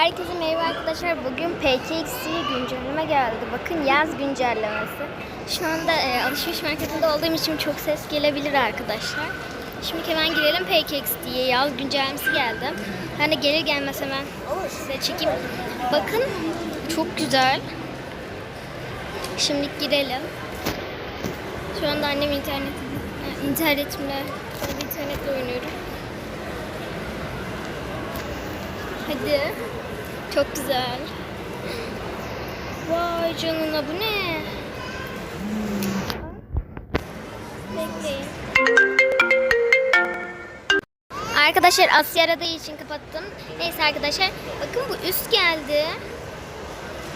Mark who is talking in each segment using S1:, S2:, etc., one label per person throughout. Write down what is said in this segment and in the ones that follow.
S1: Herkese merhaba arkadaşlar. Bugün PKXC güncelleme geldi. Bakın yaz güncellemesi. Şu anda e, alışveriş merkezinde olduğum için çok ses gelebilir arkadaşlar. Şimdi hemen girelim PKXC'ye. Yaz güncellemesi geldi. Ben de gelir gelmez hemen size çekeyim. Bakın çok güzel. Şimdi girelim. Şu anda annem internet internetimle internetle oynuyorum. Hadi. Çok güzel. Vay canına bu ne? Bekleyin. Arkadaşlar Asya aradığı için kapattım. Neyse arkadaşlar bakın bu üst geldi.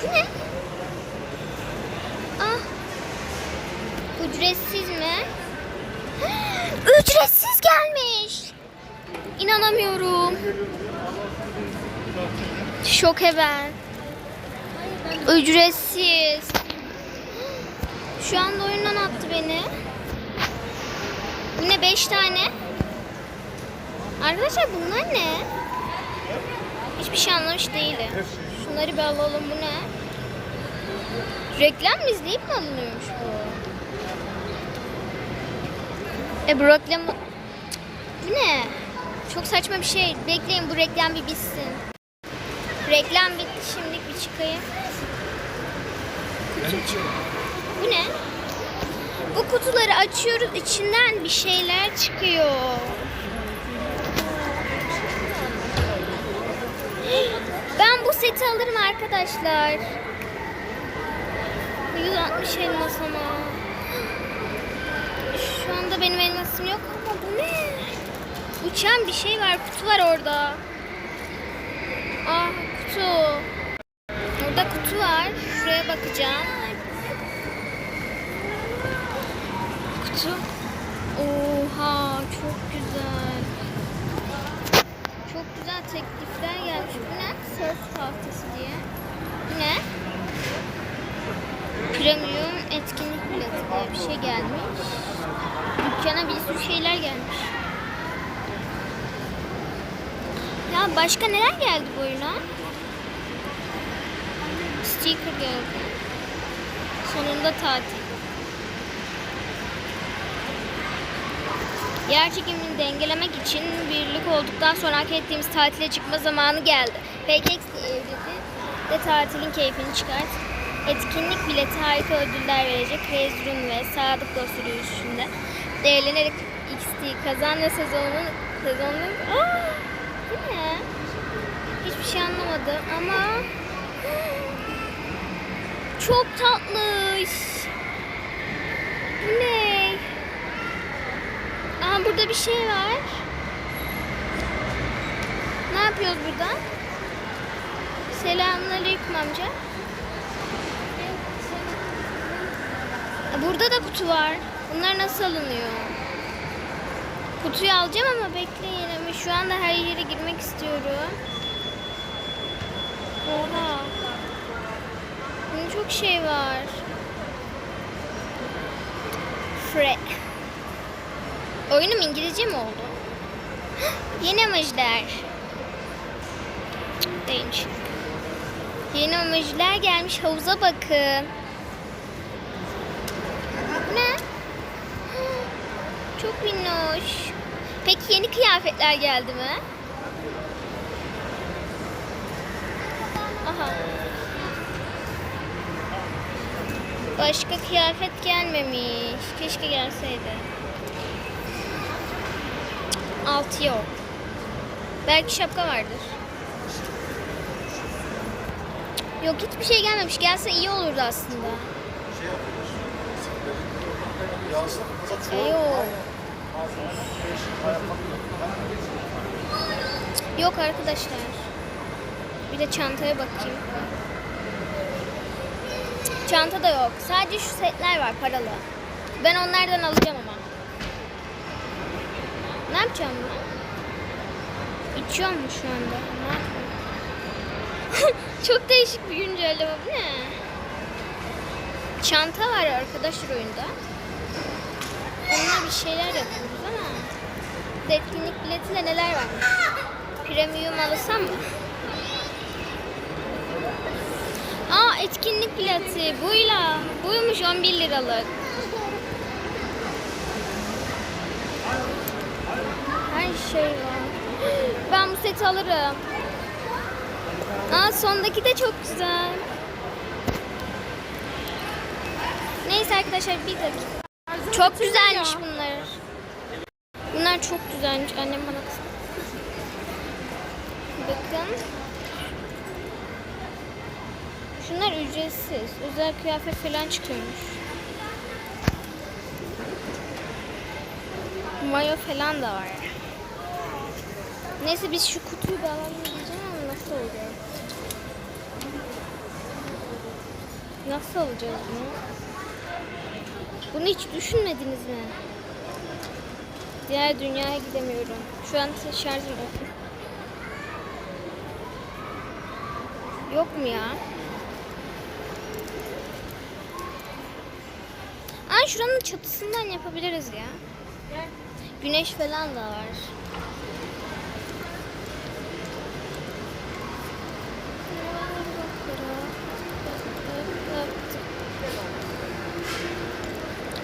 S1: Bu ne? Ah. Ücretsiz mi? Ücretsiz gelmiş. İnanamıyorum. Şok ben. Ücretsiz. Şu anda oyundan attı beni. Yine 5 tane. Arkadaşlar bunlar ne? Hiçbir şey anlamış değilim. Şunları bir alalım. Bu ne? Reklam mı izleyip mi alınıyormuş bu? E bu reklam... Bu ne? Çok saçma bir şey. Bekleyin bu reklam bir bitsin. Reklam bitti şimdilik bir çıkayım. Kutu. Bu ne? Bu kutuları açıyoruz içinden bir şeyler çıkıyor. Ben bu seti alırım arkadaşlar. 160 elmas ama. Şu anda benim elmasım yok ama bu ne? Uçan bir şey var, kutu var orada. Ah kutu. Burada kutu var. Şuraya bakacağım. Kutu. Oha çok güzel. Çok güzel teklifler gelmiş. Bu ne? Surf tahtası diye. Bu ne? Premium etkinlik bileti diye bir şey gelmiş. Dükkana bir sürü şeyler gelmiş. Ya başka neler geldi bu oyuna? Sticker geldi. Sonunda tatil. Yer çekimini dengelemek için birlik olduktan sonra hak ettiğimiz tatile çıkma zamanı geldi. PKX evreti de tatilin keyfini çıkart. Etkinlik bileti harika ödüller verecek. Rezrun ve Sadık Dost yürüyüşünde değerlenerek XT kazan ve sezonun sezonun Aa, bu ne? Hiçbir şey anlamadım ama çok tatlış. Bu ne? Aha burada bir şey var. Ne yapıyoruz burada? Selamünaleyküm amca. Burada da kutu var. Bunlar nasıl alınıyor? Kutuyu alacağım ama bekleyin ama şu anda her yere girmek istiyorum. Oha. Bunun çok şey var. Fre. Oyunum İngilizce mi oldu? Yeni emojiler. Değilmiş. Yeni emojiler gelmiş. Havuza bakın. Bu ne? Çok minnoş. Peki yeni kıyafetler geldi mi? Aha. Başka kıyafet gelmemiş. Keşke gelseydi. Altı yok. Belki şapka vardır. Yok hiçbir şey gelmemiş. Gelse iyi olurdu aslında. E, yok. Yok arkadaşlar. Bir de çantaya bakayım. Çanta da yok. Sadece şu setler var paralı. Ben onlardan alacağım ama. Ne yapacağım ben? İçiyor mu şu anda? Çok değişik bir güncelleme bu ne? Çanta var arkadaşlar oyunda. Onunla bir şeyler yapıyoruz ama. Etkinlik biletinde neler var? Premium alırsam mı? Etkinlik bileti. Buyla. Buymuş 11 liralık. Her şey var. Ben bu seti alırım. Aa sondaki de çok güzel. Neyse arkadaşlar bir dakika. Çok güzelmiş bunlar. Bunlar çok güzelmiş. Annem bana kızdı. Bakın. Şunlar ücretsiz. Özel kıyafet falan çıkıyormuş. Mayo falan da var. Neyse biz şu kutuyu da alalım ama nasıl olacak? Nasıl alacağız bunu? Bunu hiç düşünmediniz mi? Diğer dünyaya gidemiyorum. Şu an şarjım yok. Yok mu ya? Aa şuranın çatısından yapabiliriz ya. Güneş falan da var.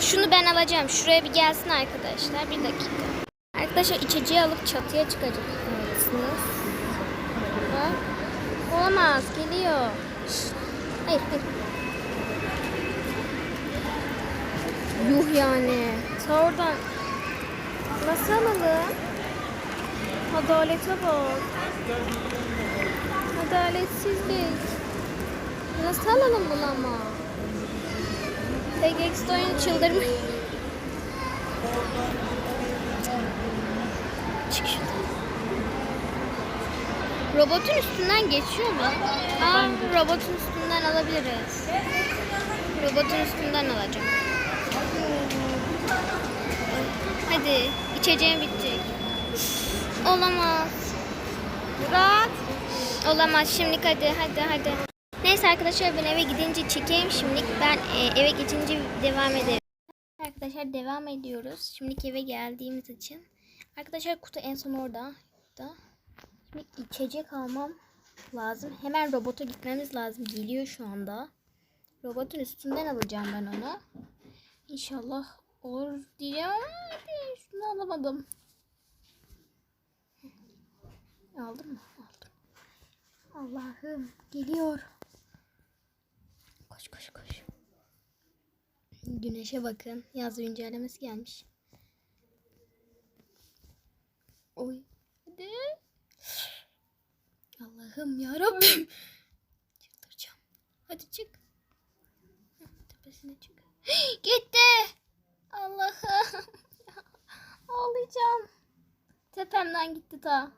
S1: Şunu ben alacağım. Şuraya bir gelsin arkadaşlar. Bir dakika. Arkadaşlar içeceği alıp çatıya çıkacak. Olamaz. Geliyor. Hayır hayır. Yuh yani. Ta. Nasıl alalım? Adalete bak. Adaletsizlik. Nasıl alalım bunu ama? PGX oyunu çıldırmış. Çık. Robotun üstünden geçiyor mu? Aa, robotun üstünden alabiliriz. Robotun üstünden alacağım. Hadi içeceğim bitecek. Olamaz. Murat. Olamaz şimdilik hadi hadi hadi. Neyse arkadaşlar ben eve gidince çekeyim. Şimdilik ben e, eve geçince devam ederim. Arkadaşlar devam ediyoruz. Şimdilik eve geldiğimiz için. Arkadaşlar kutu en son orada. Da. Şimdi içecek almam lazım. Hemen robota gitmemiz lazım. Geliyor şu anda. Robotun üstünden alacağım ben onu. İnşallah olur diyeceğim ama şunu alamadım. Aldım mı? Aldım. Allah'ım geliyor. Koş koş koş. Güneşe bakın. Yaz güncellemesi gelmiş. Oy. Hadi. Allah'ım ya Rabbim. Çıldıracağım. Hadi çık. Tepesine çık. Gitti. Allah'ım. Ağlayacağım. Tepemden gitti ta.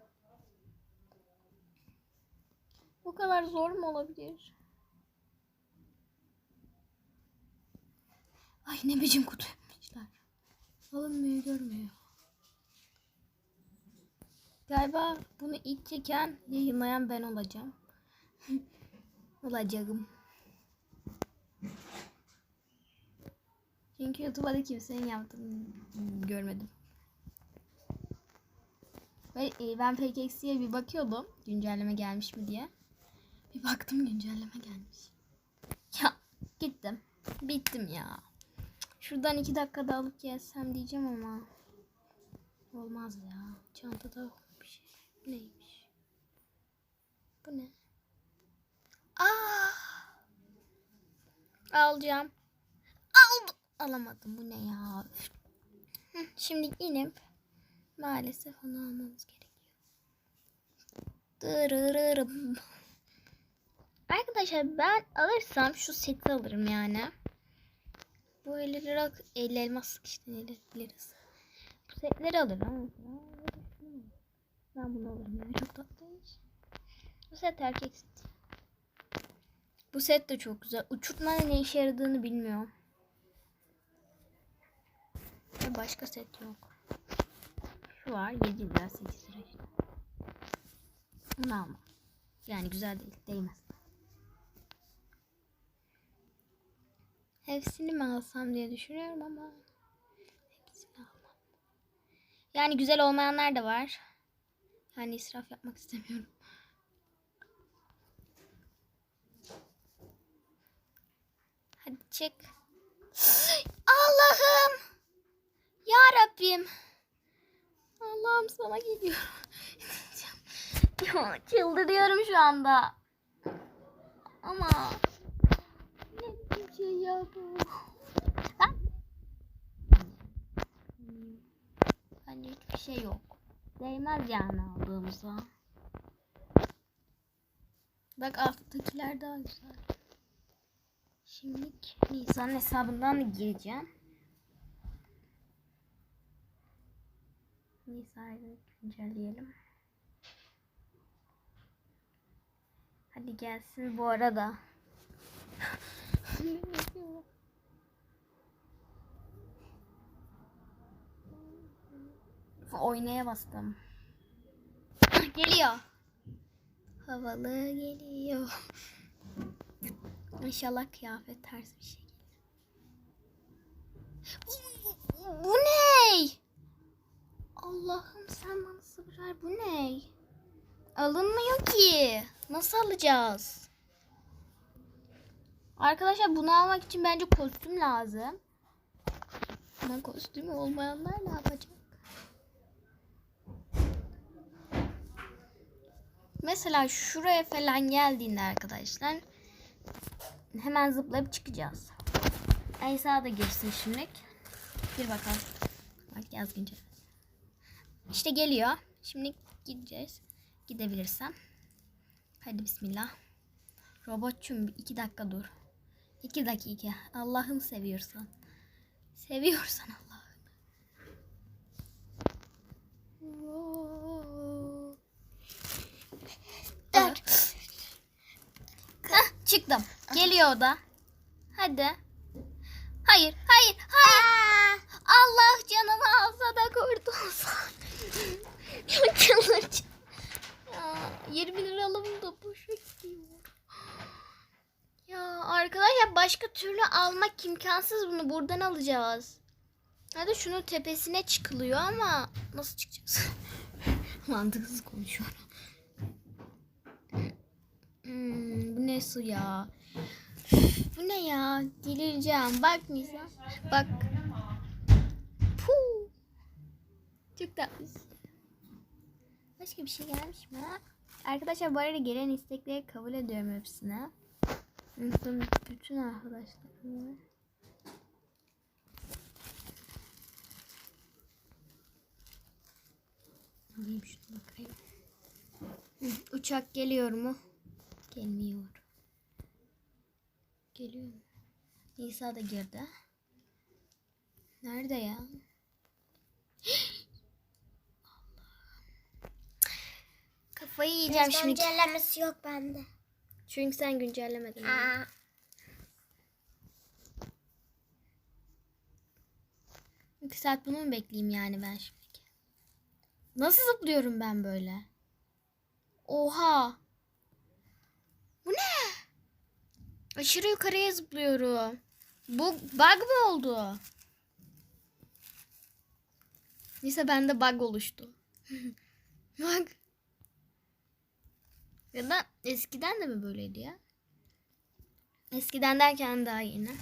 S1: Bu kadar zor mu olabilir? Ay ne biçim kutu yapmışlar. Alınmıyor görmüyor. Galiba bunu ilk çeken yayınlayan ben olacağım. Olacağım. Çünkü YouTube'da da kimsenin yaptığını görmedim. Ve e, ben PKX'ye bir bakıyordum güncelleme gelmiş mi diye. Bir baktım güncelleme gelmiş. Ya gittim. Bittim ya. Şuradan iki dakikada alıp gelsem diyeceğim ama. Olmaz ya. Çantada bir şey. Neymiş? Bu ne? Aa! Alacağım. Alamadım. Bu ne ya? Şimdi inip maalesef onu almamız gerekiyor. Dırırırım. Arkadaşlar ben alırsam şu seti alırım yani. Bu 50 lira 50 elmas sıkıştı 50 lirası. Bu setleri alırım. Ben bunu alırım yani çok tatlıymış. Bu set erkek seti. Bu set de çok güzel. Uçurtmanın ne işe yaradığını bilmiyorum. Ve başka set yok. Şu var 7 lira 8 lira işte. Bunu almam. Yani güzel değil. Değmez. Hepsini mi alsam diye düşünüyorum ama hepsini almam. Yani güzel olmayanlar da var. Yani israf yapmak istemiyorum. çık. Allah'ım. Ya Rabbim. Allah'ım sana geliyorum. ya çıldırıyorum şu anda. Ama ne bir şey ya bu. Ben... Bence hiçbir şey yok. Değmez yani aldığımıza. Bak alttakiler daha güzel. Şimdi Nisan hesabından gireceğim. Nisan'ı güncelleyelim. Hadi gelsin bu arada. Oynaya bastım. Geliyor. Havalı geliyor. İnşallah kıyafet ters bir şey. Bu, bu ne? Allah'ım sen bana sabır. Bu ne? Alınmıyor ki. Nasıl alacağız? Arkadaşlar bunu almak için bence kostüm lazım. Ama kostümü olmayanlar ne yapacak? Mesela şuraya falan geldiğinde arkadaşlar hemen zıplayıp çıkacağız. Aysa da girsin şimdi. Bir bakalım. Bak yaz güncel. İşte geliyor. Şimdi gideceğiz. Gidebilirsem. Hadi bismillah. Robotçum iki dakika dur. İki dakika. Allah'ım seviyorsan. Seviyorsan Allah'ım. Dur. Çıktım. Geliyor o da. Hadi. Hayır, hayır, hayır. Allah canımı alsa da kurtulsan. Çıldıracağım. Ya, 20 liralım da boşa gidiyor. Ya arkadaşlar başka türlü almak imkansız bunu buradan alacağız. Hadi şunun tepesine çıkılıyor ama nasıl çıkacağız? Mantıksız konuşuyorum. Hmm, bu ne su ya? Bu ne ya? Delireceğim. Bak Nisa. Bak. Puh. Çok tatlı. Başka bir şey gelmiş mi? Arkadaşlar bu arada gelen istekleri kabul ediyorum hepsine. Bütün, bütün arkadaşlarım. Alayım şunu bakayım. Uçak geliyor mu? Gelmiyor. Geliyor mu? Nisa da girdi. Nerede ya? Kafayı yiyeceğim şimdi.
S2: Güncellemesi yok bende.
S1: Çünkü sen güncellemedin.
S2: Aa,
S1: İki saat bunu mu bekleyeyim yani ben şimdi? Nasıl zıplıyorum ben böyle? Oha. Bu ne? Aşırı yukarıya zıplıyorum. Bu bug mı oldu? Neyse bende bug oluştu. bug. Ya da eskiden de mi böyleydi ya? Eskiden derken daha yeni.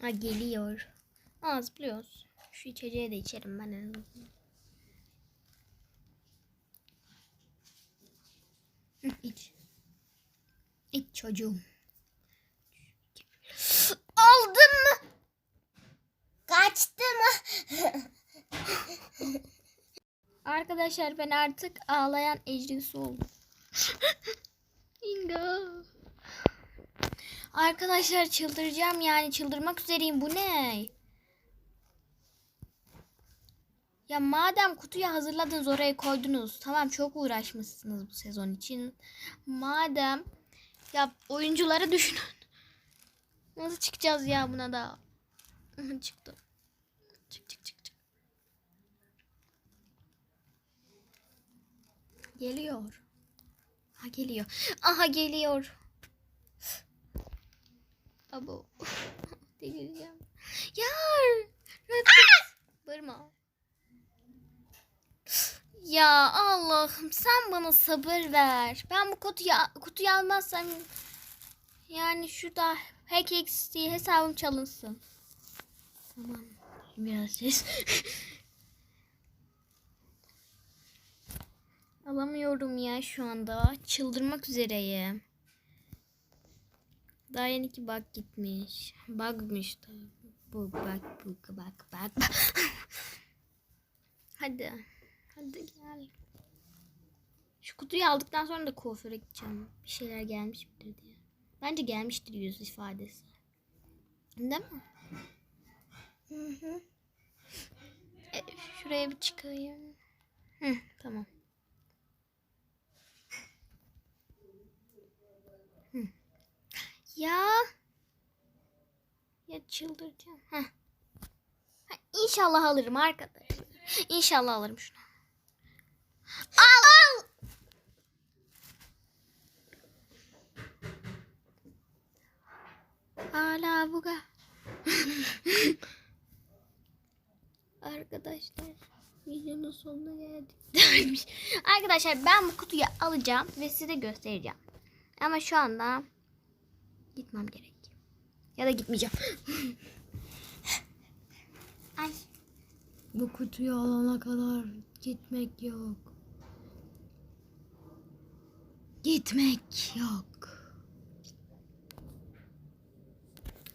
S1: Ha geliyor. Aa zıplıyoruz. Şu içeceği de içerim ben en azından. İç. İç çocuğum. Aldın mı?
S2: kaçtı mı?
S1: Arkadaşlar ben artık ağlayan ecrisi oldum. Inga. Arkadaşlar çıldıracağım yani çıldırmak üzereyim. Bu ne? Ya madem kutuyu hazırladınız oraya koydunuz. Tamam çok uğraşmışsınız bu sezon için. Madem ya oyuncuları düşünün. Nasıl çıkacağız ya buna da? Çıktı. Çık çık çık çık. Geliyor. Ha geliyor. Aha geliyor. Abo. Delireceğim. Ya. Rıfkı. Bağırma. Ya Allah'ım sen bana sabır ver. Ben bu kutuyu, kutuyu almazsam Yani şurada HackXT hesabım çalınsın. Tamam. Biraz ses. Alamıyorum ya şu anda. Çıldırmak üzereyim. Daha yeni ki bug gitmiş. Bugmış da. Bu bug bu bug bug. Hadi. Hadi gel. Şu kutuyu aldıktan sonra da kuaföre gideceğim. Bir şeyler gelmiş midir diye. Bence gelmiştir yüz ifadesi. Değil mi?
S2: Hı hı.
S1: E, şuraya bir çıkayım. Hı, tamam. Hı. Ya. Ya çıldıracağım. Heh. Ha, İnşallah alırım arkadaşlar. İnşallah alırım şunu. Al. Al. Hala buga. Arkadaşlar videonun sonuna geldik. Arkadaşlar ben bu kutuyu alacağım ve size göstereceğim. Ama şu anda gitmem gerek. Ya da gitmeyeceğim. Ay.
S3: Bu kutuyu alana kadar gitmek yok. Gitmek yok.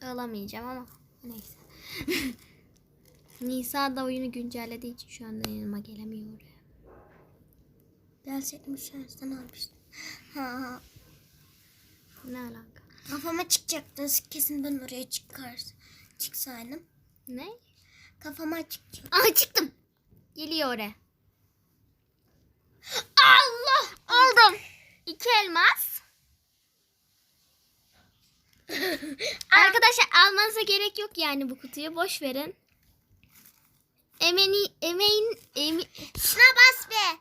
S1: Alamayacağım ama neyse. Nisa da oyunu güncellediği için şu anda yanıma gelemiyor oraya.
S2: Gelseydim şanstan almıştım. Ha,
S1: Ne alaka?
S2: kafama çıkacaktı. Kesin ben oraya çıkar. Çıksaydım.
S1: Ne?
S2: Kafama çıkacak.
S1: Aa çıktım. Geliyor oraya. Allah! Aldım. İki elmas. Arkadaşlar almanıza gerek yok yani bu kutuyu. Boş verin. Emeni, emeğin, emi,
S2: Şuna bas be.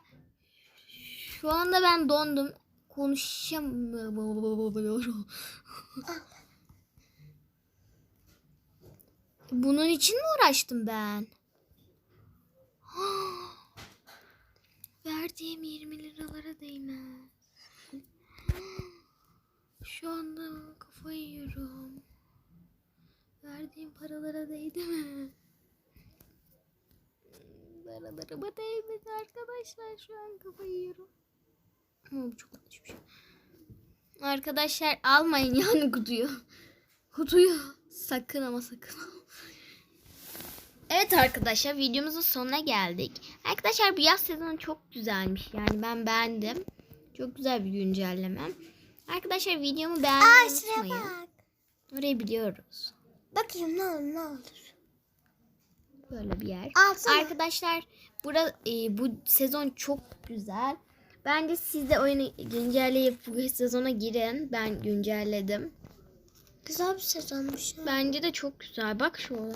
S1: şu anda ben dondum. Konuşamıyorum. Bunun için mi uğraştım ben? Verdiğim 20 liralara değmez. Şu anda kafayı yiyorum. Verdiğim paralara değdi mi? Paralarıma değmedi arkadaşlar. Şu an kafayı yiyorum. Ama bu çok şey. Arkadaşlar almayın yani kutuyu. Kutuyu sakın ama sakın. Evet arkadaşlar videomuzun sonuna geldik. Arkadaşlar bu yaz sezonu çok güzelmiş. Yani ben beğendim. Çok güzel bir güncelleme. Arkadaşlar videomu beğenmeyi
S2: Aa şuraya
S1: unutmayın.
S2: bak.
S1: Orayı biliyoruz.
S2: Bakayım ne olur ne olur.
S1: Böyle bir yer.
S2: Alsana.
S1: Arkadaşlar bura, e, bu sezon çok güzel. Bence siz de oyunu güncelleyip bu sezona girin. Ben güncelledim.
S2: Güzel bir sezonmuş. ha.
S1: Bence de çok güzel. Bak şu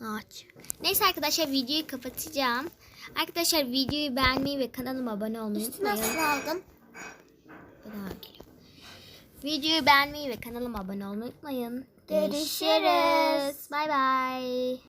S1: ağaç. Neyse arkadaşlar videoyu kapatacağım. Arkadaşlar videoyu beğenmeyi ve kanalıma abone olmayı unutmayın. geliyor. Videoyu beğenmeyi ve kanalıma abone olmayı unutmayın.
S2: Görüşürüz.
S1: Görüşürüz. Bay bay.